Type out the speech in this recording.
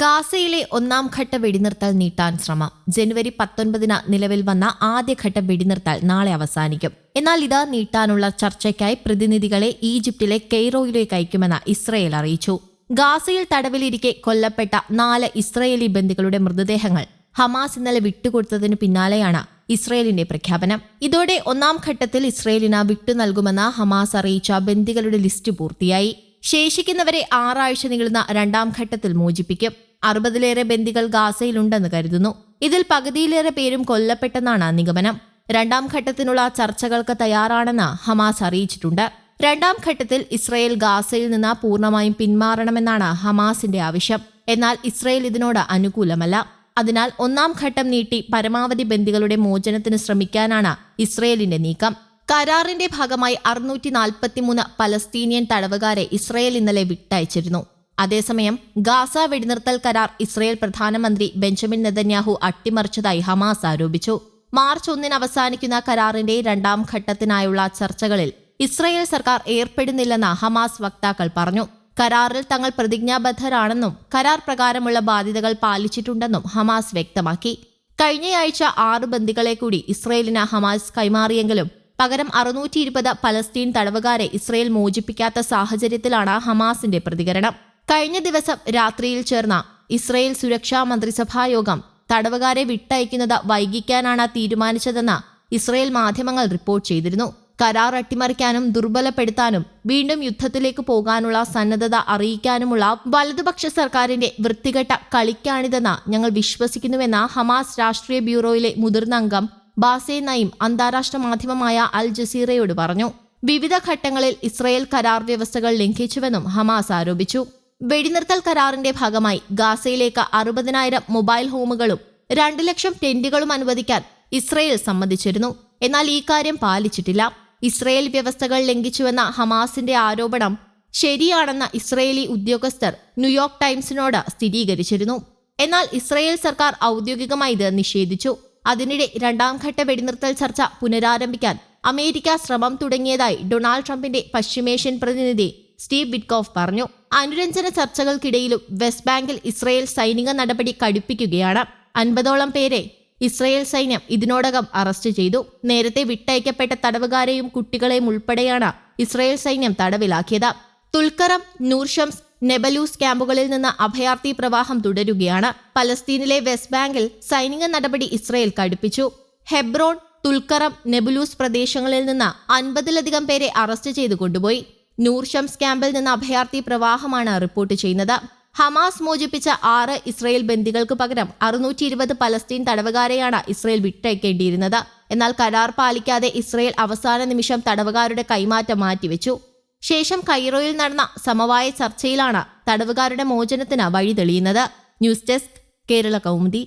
ഗാസയിലെ ഒന്നാം ഘട്ട വെടിനിർത്തൽ നീട്ടാൻ ശ്രമം. ജനുവരി പത്തൊൻപതിന് നിലവിൽ വന്ന ആദ്യഘട്ട വെടിനിർത്തൽ നാളെ അവസാനിക്കും. എന്നാൽ ഇത് നീട്ടാനുള്ള ചർച്ചയ്ക്കായി പ്രതിനിധികളെ ഈജിപ്തിലെ കെയ്റോയിലേക്ക് അയക്കുമെന്ന് ഇസ്രയേൽ അറിയിച്ചു. ഗാസയിൽ തടവിലിരിക്കെ കൊല്ലപ്പെട്ട നാല് ഇസ്രയേലി ബന്ദികളുടെ മൃതദേഹങ്ങൾ ഹമാസ് ഇന്നലെ വിട്ടുകൊടുത്തതിന് പിന്നാലെയാണ് ഇസ്രയേലിന്റെ പ്രഖ്യാപനം. ഇതോടെ ഒന്നാം ഘട്ടത്തിൽ ഇസ്രയേലിന് വിട്ടു നൽകുമെന്ന് ഹമാസ് അറിയിച്ച ബന്ദികളുടെ ലിസ്റ്റ് പൂർത്തിയായി. ശേഷിക്കുന്നവരെ ആറാഴ്ച നീളുന്ന രണ്ടാം ഘട്ടത്തിൽ മോചിപ്പിക്കും. അറുപതിലേറെ ബന്ദികൾ ഗാസയിലുണ്ടെന്ന് കരുതുന്നു. ഇതിൽ പകുതിയിലേറെ പേരും കൊല്ലപ്പെട്ടെന്നാണ് നിഗമനം. രണ്ടാം ഘട്ടത്തിനുള്ള ചർച്ചകൾക്ക് തയ്യാറാണെന്ന് ഹമാസ് അറിയിച്ചിട്ടുണ്ട്. രണ്ടാം ഘട്ടത്തിൽ ഇസ്രയേൽ ഗാസയിൽ നിന്ന് പൂർണമായും പിന്മാറണമെന്നാണ് ഹമാസിന്റെ ആവശ്യം. എന്നാൽ ഇസ്രയേൽ ഇതിനോട് അനുകൂലമല്ല. അതിനാൽ ഒന്നാം ഘട്ടം നീട്ടി പരമാവധി ബന്ദികളുടെ മോചനത്തിന് ശ്രമിക്കാനാണ് ഇസ്രയേലിന്റെ നീക്കം. കരാറിന്റെ ഭാഗമായി അറുന്നൂറ്റി നാൽപ്പത്തിമൂന്ന് പലസ്തീനിയൻ തടവുകാരെ ഇസ്രയേൽ ഇന്നലെ വിട്ടയച്ചിരുന്നു. അതേസമയം ഗാസ വെടിനിർത്തൽ കരാർ ഇസ്രയേൽ പ്രധാനമന്ത്രി ബെഞ്ചമിൻ നെതന്യാഹു അട്ടിമറിച്ചതായി ഹമാസ് ആരോപിച്ചു. മാർച്ച് ഒന്നിന് അവസാനിക്കുന്ന കരാറിന്റെ രണ്ടാം ഘട്ടത്തിനായുള്ള ചർച്ചകളിൽ ഇസ്രയേൽ സർക്കാർ ഏർപ്പെടുന്നില്ലെന്ന് ഹമാസ് വക്താക്കൾ പറഞ്ഞു. കരാറിൽ തങ്ങൾ പ്രതിജ്ഞാബദ്ധരാണെന്നും കരാർ പ്രകാരമുള്ള ബാധ്യതകൾ പാലിച്ചിട്ടുണ്ടെന്നും ഹമാസ് വ്യക്തമാക്കി. കഴിഞ്ഞയാഴ്ച ആറ് ബന്ദികളെ കൂടി ഇസ്രയേലിന് ഹമാസ് കൈമാറിയെങ്കിലും പകരം അറുന്നൂറ്റി ഇരുപത് പലസ്തീൻ തടവുകാരെ ഇസ്രയേൽ മോചിപ്പിക്കാത്ത സാഹചര്യത്തിലാണ് ഹമാസിന്റെ പ്രതികരണം. കഴിഞ്ഞ ദിവസം രാത്രിയിൽ ചേർന്ന ഇസ്രയേൽ സുരക്ഷാ മന്ത്രിസഭാ യോഗം തടവുകാരെ വിട്ടയക്കുന്നത് വൈകിക്കാനാണ് തീരുമാനിച്ചതെന്ന് ഇസ്രയേൽ മാധ്യമങ്ങൾ റിപ്പോർട്ട് ചെയ്തിരുന്നു. കരാർ അട്ടിമറിക്കാനും ദുർബലപ്പെടുത്താനും വീണ്ടും യുദ്ധത്തിലേക്ക് പോകാനുള്ള സന്നദ്ധത അറിയിക്കാനുമുള്ള വലതുപക്ഷ സർക്കാരിന്റെ വൃത്തികെട്ട കളിക്കാണിതെന്ന് ഞങ്ങൾ വിശ്വസിക്കുന്നുവെന്ന ഹമാസ് രാഷ്ട്രീയ ബ്യൂറോയിലെ മുതിർന്ന അംഗം ബാസെ നയിം അന്താരാഷ്ട്ര മാധ്യമമായ അൽ ജസീറയോട് പറഞ്ഞു. വിവിധ ഘട്ടങ്ങളിൽ ഇസ്രയേൽ കരാർ വ്യവസ്ഥകൾ ലംഘിച്ചുവെന്നും ഹമാസ് ആരോപിച്ചു. വെടിനിർത്തൽ കരാറിന്റെ ഭാഗമായി ഗാസയിലേക്ക് അറുപതിനായിരം മൊബൈൽ ഹോമുകളും രണ്ടു ലക്ഷം ടെന്റുകളും അനുവദിക്കാൻ ഇസ്രയേൽ സമ്മതിച്ചിരുന്നു. എന്നാൽ ഈ കാര്യം പാലിച്ചിട്ടില്ല. ഇസ്രയേൽ വ്യവസ്ഥകൾ ലംഘിച്ചുവെന്ന ഹമാസിന്റെ ആരോപണം ശരിയാണെന്ന ഇസ്രയേലി ഉദ്യോഗസ്ഥർ ന്യൂയോർക്ക് ടൈംസിനോട് സ്ഥിരീകരിച്ചിരുന്നു. എന്നാൽ ഇസ്രയേൽ സർക്കാർ ഔദ്യോഗികമായി ഇത് നിഷേധിച്ചു. അതിനിടെ രണ്ടാം ഘട്ട വെടിനിർത്തൽ ചർച്ച പുനരാരംഭിക്കാൻ അമേരിക്ക ശ്രമം തുടങ്ങിയതായി ഡൊണാൾഡ് ട്രംപിന്റെ പശ്ചിമേഷ്യൻ പ്രതിനിധി സ്റ്റീവ് ബിറ്റ്കോഫ് പറഞ്ഞു. അനുരഞ്ജന ചർച്ചകൾക്കിടയിലും വെസ്റ്റ് ബാങ്കിൽ ഇസ്രയേൽ സൈനിക നടപടി കടുപ്പിക്കുകയാണ്. അൻപതോളം പേരെ ഇസ്രയേൽ സൈന്യം ഇതിനോടകം അറസ്റ്റ് ചെയ്തു. നേരത്തെ വിട്ടയക്കപ്പെട്ട തടവുകാരെയും കുട്ടികളെയും ഉൾപ്പെടെയാണ് ഇസ്രയേൽ സൈന്യം തടവിലാക്കിയത്. തുൽക്കറം നൂർഷംസ് നെബലൂസ് ക്യാമ്പുകളിൽ നിന്ന് അഭയാർത്ഥി പ്രവാഹം തുടരുകയാണ്. പലസ്തീനിലെ വെസ്റ്റ് ബാങ്കിൽ സൈനിക നടപടി ഇസ്രയേൽ കടുപ്പിച്ചു. ഹെബ്രോൺ തുൽക്കറം നെബുലൂസ് പ്രദേശങ്ങളിൽ നിന്ന് അൻപതിലധികം പേരെ അറസ്റ്റ് ചെയ്തു കൊണ്ടുപോയി. നൂർഷംസ് ക്യാമ്പിൽ നിന്ന് അഭയാർത്ഥി പ്രവാഹമാണ് റിപ്പോർട്ട് ചെയ്യുന്നത്. ഹമാസ് മോചിപ്പിച്ച ആറ് ഇസ്രയേൽ ബന്ദികൾക്ക് പകരം അറുന്നൂറ്റി ഇരുപത് പലസ്തീൻ തടവുകാരെയാണ് ഇസ്രയേൽ വിട്ടയക്കേണ്ടിയിരുന്നത്. എന്നാൽ കരാർ പാലിക്കാതെ ഇസ്രയേൽ അവസാന നിമിഷം തടവുകാരുടെ കൈമാറ്റം മാറ്റിവെച്ചു. ശേഷം കൈറോയിൽ നടന്ന സമവായ ചർച്ചയിലാണ് തടവുകാരുടെ മോചനത്തിന് വഴിതെളിയുന്നത്. News desk Kerala Kaumudi.